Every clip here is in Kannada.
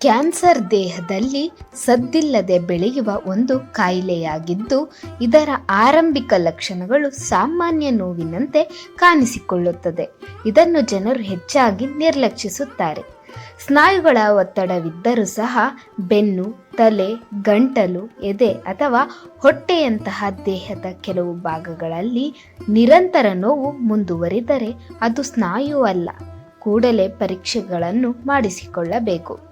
ಕ್ಯಾನ್ಸರ್ ದೇಹದಲ್ಲಿ ಸದ್ದಿಲ್ಲದೆ ಬೆಳೆಯುವ ಒಂದು ಕಾಯಿಲೆಯಾಗಿದ್ದು, ಇದರ ಆರಂಭಿಕ ಲಕ್ಷಣಗಳು ಸಾಮಾನ್ಯ ನೋವಿನಂತೆ ಕಾಣಿಸಿಕೊಳ್ಳುತ್ತದೆ. ಇದನ್ನು ಜನರು ಹೆಚ್ಚಾಗಿ ನಿರ್ಲಕ್ಷಿಸುತ್ತಾರೆ. ಸ್ನಾಯುಗಳ ಒತ್ತಡವಿದ್ದರೂ ಸಹ ಬೆನ್ನು, ತಲೆ, ಗಂಟಲು, ಎದೆ ಅಥವಾ ಹೊಟ್ಟೆಯಂತಹ ದೇಹದ ಕೆಲವು ಭಾಗಗಳಲ್ಲಿ ನಿರಂತರ ನೋವು ಮುಂದುವರಿದರೆ ಅದು ಸ್ನಾಯು ಅಲ್ಲ, ಕೂಡಲೇ ಪರೀಕ್ಷೆಗಳನ್ನು ಮಾಡಿಸಿಕೊಳ್ಳಬೇಕು.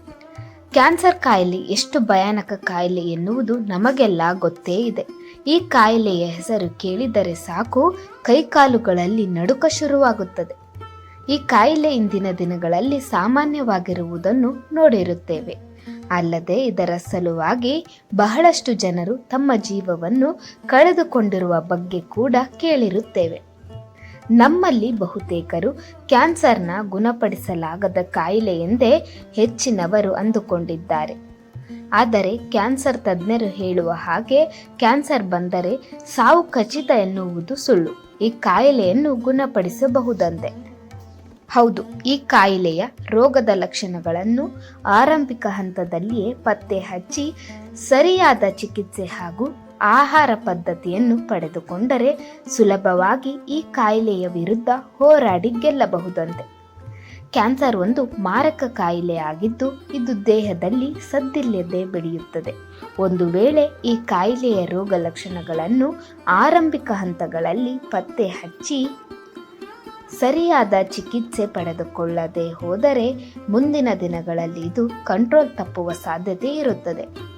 ಕ್ಯಾನ್ಸರ್ ಕಾಯಿಲೆ ಎಷ್ಟು ಭಯಾನಕ ಕಾಯಿಲೆ ಎನ್ನುವುದು ನಮಗೆಲ್ಲ ಗೊತ್ತೇ ಇದೆ. ಈ ಕಾಯಿಲೆಯ ಹೆಸರು ಕೇಳಿದರೆ ಸಾಕು, ಕೈಕಾಲುಗಳಲ್ಲಿ ನಡುಕ ಶುರುವಾಗುತ್ತದೆ. ಈ ಕಾಯಿಲೆ ಇಂದಿನ ದಿನಗಳಲ್ಲಿ ಸಾಮಾನ್ಯವಾಗಿರುವುದನ್ನು ನೋಡಿರುತ್ತೇವೆ. ಅಲ್ಲದೆ ಇದರ ಸಲುವಾಗಿ ಬಹಳಷ್ಟು ಜನರು ತಮ್ಮ ಜೀವವನ್ನು ಕಳೆದುಕೊಂಡಿರುವ ಬಗ್ಗೆ ಕೂಡ ಕೇಳಿರುತ್ತೇವೆ. ನಮ್ಮಲ್ಲಿ ಬಹುತೇಕರು ಕ್ಯಾನ್ಸರ್ನ ಗುಣಪಡಿಸಲಾಗದ ಕಾಯಿಲೆ ಎಂದೇ ಹೆಚ್ಚಿನವರು ಅಂದುಕೊಂಡಿದ್ದಾರೆ. ಆದರೆ ಕ್ಯಾನ್ಸರ್ ತಜ್ಞರು ಹೇಳುವ ಹಾಗೆ ಕ್ಯಾನ್ಸರ್ ಬಂದರೆ ಸಾವು ಖಚಿತ ಎನ್ನುವುದು ಸುಳ್ಳು. ಈ ಕಾಯಿಲೆಯನ್ನು ಗುಣಪಡಿಸಬಹುದಂತೆ. ಹೌದು, ಈ ಕಾಯಿಲೆಯ ರೋಗದ ಲಕ್ಷಣಗಳನ್ನು ಆರಂಭಿಕ ಹಂತದಲ್ಲಿಯೇ ಪತ್ತೆ ಹಚ್ಚಿ ಸರಿಯಾದ ಚಿಕಿತ್ಸೆ ಹಾಗೂ ಆಹಾರ ಪದ್ಧತಿಯನ್ನು ಪಡೆದುಕೊಂಡರೆ ಸುಲಭವಾಗಿ ಈ ಕಾಯಿಲೆಯ ವಿರುದ್ಧ ಹೋರಾಡಿ ಗೆಲ್ಲಬಹುದಂತೆ. ಕ್ಯಾನ್ಸರ್ ಒಂದು ಮಾರಕ ಕಾಯಿಲೆ ಆಗಿದ್ದು, ಇದು ದೇಹದಲ್ಲಿ ಸದ್ದಿಲ್ಲದೆ ಬೆಳೆಯುತ್ತದೆ. ಒಂದು ವೇಳೆ ಈ ಕಾಯಿಲೆಯ ರೋಗ ಲಕ್ಷಣಗಳನ್ನು ಆರಂಭಿಕ ಹಂತಗಳಲ್ಲಿ ಪತ್ತೆ ಹಚ್ಚಿ ಸರಿಯಾದ ಚಿಕಿತ್ಸೆ ಪಡೆದುಕೊಳ್ಳದೆ ಹೋದರೆ ಮುಂದಿನ ದಿನಗಳಲ್ಲಿ ಇದು ಕಂಟ್ರೋಲ್ ತಪ್ಪುವ ಸಾಧ್ಯತೆ ಇರುತ್ತದೆ.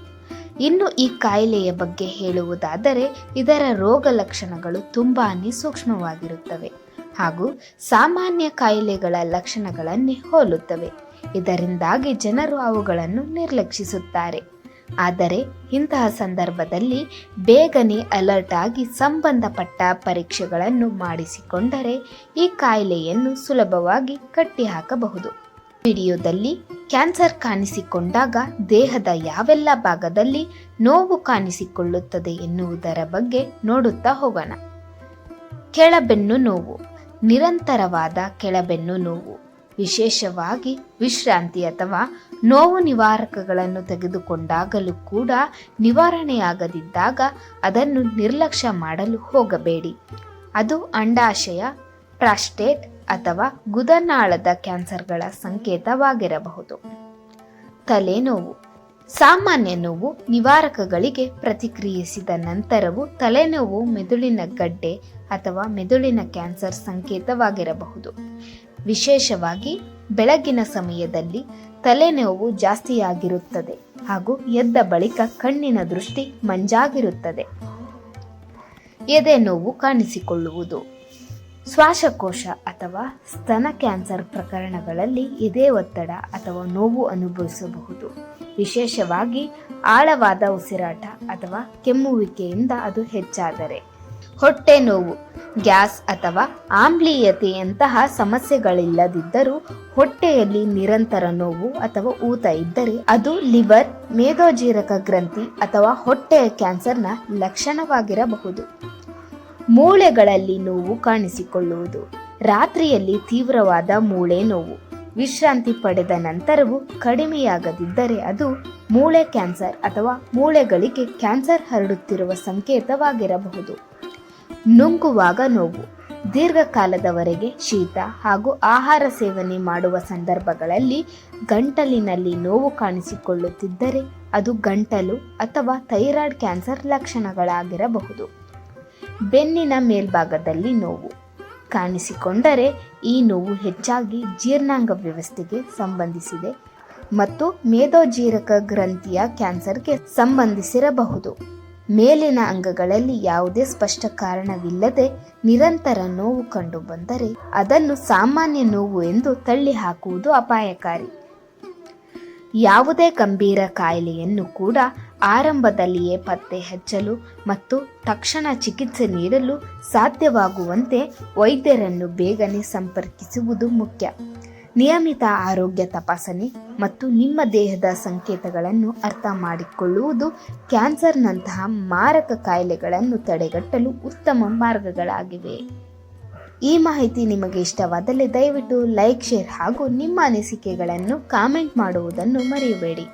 ಇನ್ನು ಈ ಕಾಯಿಲೆಯ ಬಗ್ಗೆ ಹೇಳುವುದಾದರೆ ಇದರ ರೋಗ ಲಕ್ಷಣಗಳು ತುಂಬಾ ಸೂಕ್ಷ್ಮವಾಗಿರುತ್ತವೆ ಹಾಗೂ ಸಾಮಾನ್ಯ ಕಾಯಿಲೆಗಳ ಲಕ್ಷಣಗಳನ್ನೇ ಹೋಲುತ್ತವೆ. ಇದರಿಂದಾಗಿ ಜನರು ಅವುಗಳನ್ನು ನಿರ್ಲಕ್ಷಿಸುತ್ತಾರೆ. ಆದರೆ ಇಂತಹ ಸಂದರ್ಭದಲ್ಲಿ ಬೇಗನೆ ಅಲರ್ಟ್ ಆಗಿ ಸಂಬಂಧಪಟ್ಟ ಪರೀಕ್ಷೆಗಳನ್ನು ಮಾಡಿಸಿಕೊಂಡರೆ ಈ ಕಾಯಿಲೆಯನ್ನು ಸುಲಭವಾಗಿ ಕಟ್ಟಿಹಾಕಬಹುದು. ವಿಡಿಯೋದಲ್ಲಿ ಕ್ಯಾನ್ಸರ್ ಕಾಣಿಸಿಕೊಂಡಾಗ ದೇಹದ ಯಾವೆಲ್ಲ ಭಾಗದಲ್ಲಿ ನೋವು ಕಾಣಿಸಿಕೊಳ್ಳುತ್ತದೆ ಎನ್ನುವುದರ ಬಗ್ಗೆ ನೋಡುತ್ತಾ ಹೋಗೋಣ. ಕೆಳಬೆನ್ನು ನೋವು, ನಿರಂತರವಾದ ಕೆಳಬೆನ್ನು ನೋವು, ವಿಶೇಷವಾಗಿ ವಿಶ್ರಾಂತಿ ಅಥವಾ ನೋವು ನಿವಾರಕಗಳನ್ನು ತೆಗೆದುಕೊಂಡಾಗಲೂ ಕೂಡ ನಿವಾರಣೆಯಾಗದಿದ್ದಾಗ ಅದನ್ನು ನಿರ್ಲಕ್ಷ್ಯ ಮಾಡಲು ಹೋಗಬೇಡಿ. ಅದು ಅಂಡಾಶಯ, ಪ್ರಾಸ್ಟೇಟ್ ಅಥವಾ ಗುದನಾಳದ ಕ್ಯಾನ್ಸರ್ಗಳ ಸಂಕೇತವಾಗಿರಬಹುದು. ತಲೆನೋವು. ಸಾಮಾನ್ಯ ನೋವು ನಿವಾರಕಗಳಿಗೆ ಪ್ರತಿಕ್ರಿಯಿಸಿದ ನಂತರವೂ ತಲೆನೋವು ಮೆದುಳಿನ ಗಡ್ಡೆ ಅಥವಾ ಮೆದುಳಿನ ಕ್ಯಾನ್ಸರ್ ಸಂಕೇತವಾಗಿರಬಹುದು. ವಿಶೇಷವಾಗಿ ಬೆಳಗಿನ ಸಮಯದಲ್ಲಿ ತಲೆನೋವು ಜಾಸ್ತಿಯಾಗಿರುತ್ತದೆ ಹಾಗೂ ಎದ್ದ ಬಳಿಕ ಕಣ್ಣಿನ ದೃಷ್ಟಿ ಮಂಜಾಗಿರುತ್ತದೆ. ಎದೆ ನೋವು ಕಾಣಿಸಿಕೊಳ್ಳುವುದು. ಶ್ವಾಸಕೋಶ ಅಥವಾ ಸ್ತನ ಕ್ಯಾನ್ಸರ್ ಪ್ರಕರಣಗಳಲ್ಲಿ ಇದೇ ಒತ್ತಡ ಅಥವಾ ನೋವು ಅನುಭವಿಸಬಹುದು. ವಿಶೇಷವಾಗಿ ಆಳವಾದ ಉಸಿರಾಟ ಅಥವಾ ಕೆಮ್ಮುವಿಕೆಯಿಂದ ಅದು ಹೆಚ್ಚಾದರೆ. ಹೊಟ್ಟೆ ನೋವು, ಗ್ಯಾಸ್ ಅಥವಾ ಆಮ್ಲೀಯತೆಯಂತಹ ಸಮಸ್ಯೆಗಳಿಲ್ಲದಿದ್ದರೂ ಹೊಟ್ಟೆಯಲ್ಲಿ ನಿರಂತರ ನೋವು ಅಥವಾ ಊತ ಇದ್ದರೆ ಅದು ಲಿವರ್ ಮೇದೋಜೀರಕ ಗ್ರಂಥಿ ಅಥವಾ ಹೊಟ್ಟೆಯ ಕ್ಯಾನ್ಸರ್ನ ಲಕ್ಷಣವಾಗಿರಬಹುದು. ಮೂಳೆಗಳಲ್ಲಿ ನೋವು ಕಾಣಿಸಿಕೊಳ್ಳುವುದು. ರಾತ್ರಿಯಲ್ಲಿ ತೀವ್ರವಾದ ಮೂಳೆ ನೋವು. ವಿಶ್ರಾಂತಿ ಪಡೆದ ನಂತರವೂ ಕಡಿಮೆಯಾಗದಿದ್ದರೆ ಅದು ಮೂಳೆ ಕ್ಯಾನ್ಸರ್ ಅಥವಾ ಮೂಳೆಗಳಿಗೆ ಕ್ಯಾನ್ಸರ್ ಹರಡುತ್ತಿರುವ ಸಂಕೇತವಾಗಿರಬಹುದು. ನುಂಗುವಾಗ ನೋವು. ದೀರ್ಘಕಾಲದವರೆಗೆ ಶೀತ ಹಾಗೂ ಆಹಾರ ಸೇವನೆ ಮಾಡುವ ಸಂದರ್ಭಗಳಲ್ಲಿ ಗಂಟಲಿನಲ್ಲಿ ನೋವು ಕಾಣಿಸಿಕೊಳ್ಳುತ್ತಿದ್ದರೆ ಅದು ಗಂಟಲು ಅಥವಾ ಥೈರಾಯ್ಡ್ ಕ್ಯಾನ್ಸರ್ ಲಕ್ಷಣಗಳಾಗಿರಬಹುದು. ಬೆನ್ನಿನ ಮೇಲ್ಭಾಗದಲ್ಲಿ ನೋವು. ಕಾಣಿಸಿಕೊಂಡರೆ ಈ ನೋವು ಹೆಚ್ಚಾಗಿ ಜೀರ್ಣಾಂಗ ವ್ಯವಸ್ಥೆಗೆ ಸಂಬಂಧಿಸಿದೆ ಮತ್ತು ಮೇದೋಜೀರಕ ಗ್ರಂಥಿಯ ಕ್ಯಾನ್ಸರ್ಗೆ ಸಂಬಂಧಿಸಿರಬಹುದು. ಮೇಲಿನ ಅಂಗಗಳಲ್ಲಿ ಯಾವುದೇ ಸ್ಪಷ್ಟ ಕಾರಣವಿಲ್ಲದೆ ನಿರಂತರ ನೋವು ಕಂಡುಬಂದರೆ ಅದನ್ನು ಸಾಮಾನ್ಯ ನೋವು ಎಂದು ತಳ್ಳಿ ಹಾಕುವುದು ಅಪಾಯಕಾರಿ. ಯಾವುದೇ ಗಂಭೀರ ಕಾಯಿಲೆಯನ್ನು ಕೂಡ ಆರಂಭದಲ್ಲಿಯೇ ಪತ್ತೆ ಹಚ್ಚಲು ಮತ್ತು ತಕ್ಷಣ ಚಿಕಿತ್ಸೆ ನೀಡಲು ಸಾಧ್ಯವಾಗುವಂತೆ ವೈದ್ಯರನ್ನು ಬೇಗನೆ ಸಂಪರ್ಕಿಸುವುದು ಮುಖ್ಯ. ನಿಯಮಿತ ಆರೋಗ್ಯ ತಪಾಸಣೆ ಮತ್ತು ನಿಮ್ಮ ದೇಹದ ಸಂಕೇತಗಳನ್ನು ಅರ್ಥ ಮಾಡಿಕೊಳ್ಳುವುದು ಕ್ಯಾನ್ಸರ್ನಂತಹ ಮಾರಕ ಕಾಯಿಲೆಗಳನ್ನು ತಡೆಗಟ್ಟಲು ಉತ್ತಮ ಮಾರ್ಗಗಳಾಗಿವೆ. ಈ ಮಾಹಿತಿ ನಿಮಗೆ ಇಷ್ಟವಾದಲ್ಲಿ ದಯವಿಟ್ಟು ಲೈಕ್, ಶೇರ್ ಹಾಗೂ ನಿಮ್ಮ ಅನಿಸಿಕೆಗಳನ್ನು ಕಾಮೆಂಟ್ ಮಾಡುವುದನ್ನು ಮರೆಯಬೇಡಿ.